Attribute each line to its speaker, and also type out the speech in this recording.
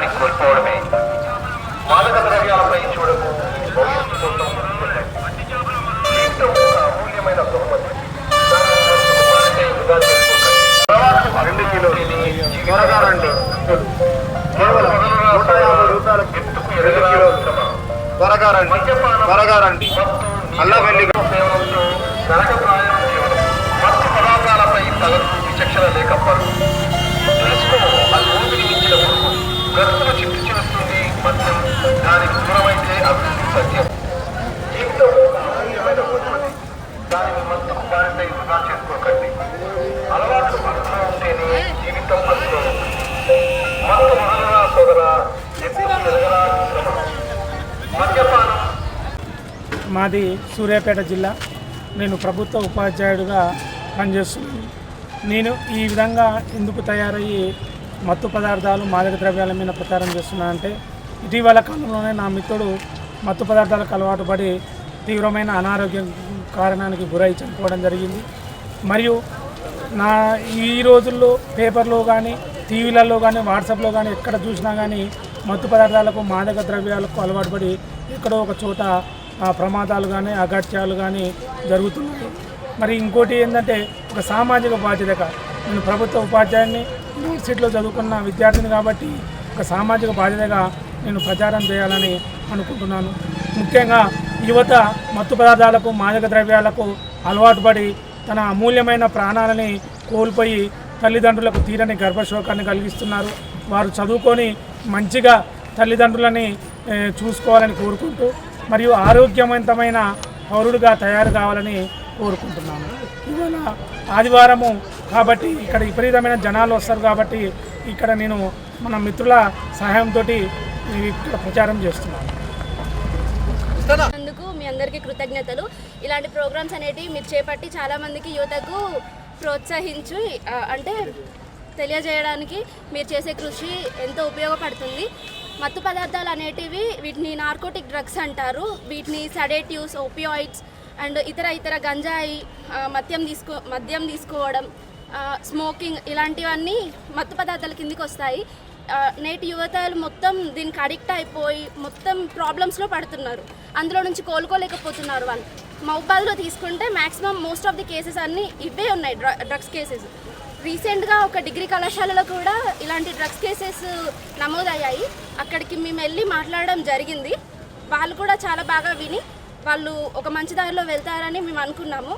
Speaker 1: జీవితాన్ని కోల్పోవడమే. మాదక ద్రవ్యాలపై చూడకు. భవిష్యత్తు కోసం అమూల్యమైన బహుమతి మారితే వృధా చేసుకోకండి. అలవాటు రెండు. కిలోలు త్వరగా రండి. కేవలం నూట యాభై రూపాయల త్వరగా రండి. త్వరగా రండి అల్లా వెళ్ళి దానిని మత్తుకు బారిన వృధా చేసుకోకండి. అలవాట్లు మనసులో ఉంటేనే జీవితం మనసులో ఉంటుంది మత్తు మొదలరా సోదరా ఎత్తుకు ఎదగరా మద్యపానం.
Speaker 2: మాది సూర్యాపేట జిల్లా. నేను ప్రభుత్వ ఉపాధ్యాయుడిగా పనిచేస్తున్నాను. నేను ఈ విధంగా ఎందుకు తయారయ్యి మత్తు పదార్థాలు మాదక ద్రవ్యాల మీద ప్రచారం చేస్తున్నానంటే ఇటీవల కాలంలోనే నా మిత్రుడు మత్తు పదార్థాలకు అలవాటు పడి తీవ్రమైన అనారోగ్యం కారణానికి గురై చనిపోవడం జరిగింది. మరియు నా ఈ రోజుల్లో పేపర్లో కానీ టీవీలలో కానీ వాట్సాప్లో కానీ ఎక్కడ చూసినా కానీ మత్తు పదార్థాలకు మాదక ద్రవ్యాలకు అలవాటు పడి ఎక్కడో ఒక చోట ప్రమాదాలు కానీ అగత్యాలు కానీ జరుగుతున్నాయి. మరి ఇంకోటి ఏంటంటే ఒక సామాజిక బాధ్యతగా నేను ప్రభుత్వ ఉపాధ్యాయుని యూనివర్సిటీలో చదువుకున్న విద్యార్థిని కాబట్టి ఒక సామాజిక బాధ్యతగా నేను ప్రచారం చేయాలని అనుకుంటున్నాను. ముఖ్యంగా యువత మత్తు పదార్థాలకు మాదక ద్రవ్యాలకు అలవాటు పడి తన అమూల్యమైన ప్రాణాలని కోల్పోయి తల్లిదండ్రులకు తీరని గర్భశోకాన్ని కలిగిస్తున్నారు. వారు చదువుకొని మంచిగా తల్లిదండ్రులని చూసుకోవాలని కోరుకుంటూ మరియు ఆరోగ్యవంతమైన పౌరుడిగా తయారు కావాలని కోరుకుంటున్నాను ఇవాళ ఆదివారము కాబట్టి ఇక్కడ విపరీతమైన జనాలు వస్తారు కాబట్టి ఇక్కడ నేను మన మిత్రుల సహాయంతో ఇక్కడ ప్రచారం చేస్తున్నాను.
Speaker 3: అందరికీ కృతజ్ఞతలు. ఇలాంటి ప్రోగ్రామ్స్ అనేటివి మీరు చేపట్టి చాలామందికి యువతకు ప్రోత్సహించు అంటే తెలియజేయడానికి మీరు చేసే కృషి ఎంతో ఉపయోగపడుతుంది. మత్తు పదార్థాలు అనేటివి వీటిని నార్కోటిక్ డ్రగ్స్ అంటారు. వీటిని సడేటివ్స్ ఓపియాయిడ్స్ అండ్ ఇతర ఇతర గంజాయి మద్యం తీసుకో మద్యం తీసుకోవడం స్మోకింగ్ ఇలాంటివన్నీ మత్తు పదార్థాల కిందికి వస్తాయి. నేటి యువతలు మొత్తం దీనికి అడిక్ట్ అయిపోయి మొత్తం ప్రాబ్లమ్స్లో పడుతున్నారు. అందులో నుంచి కోలుకోలేకపోతున్నారు వాళ్ళు. మౌబాద్లో తీసుకుంటే maximum most of the cases అన్నీ ఇవే ఉన్నాయి డ్ర డ్రగ్స్ కేసెస్ రీసెంట్గా ఒక డిగ్రీ కళాశాలలో కూడా ఇలాంటి డ్రగ్స్ కేసెస్ నమోదయ్యాయి. అక్కడికి మేము వెళ్ళి మాట్లాడడం జరిగింది. వాళ్ళు కూడా చాలా బాగా విని వాళ్ళు ఒక మంచి దారిలో వెళ్తారని మేము అనుకున్నాము.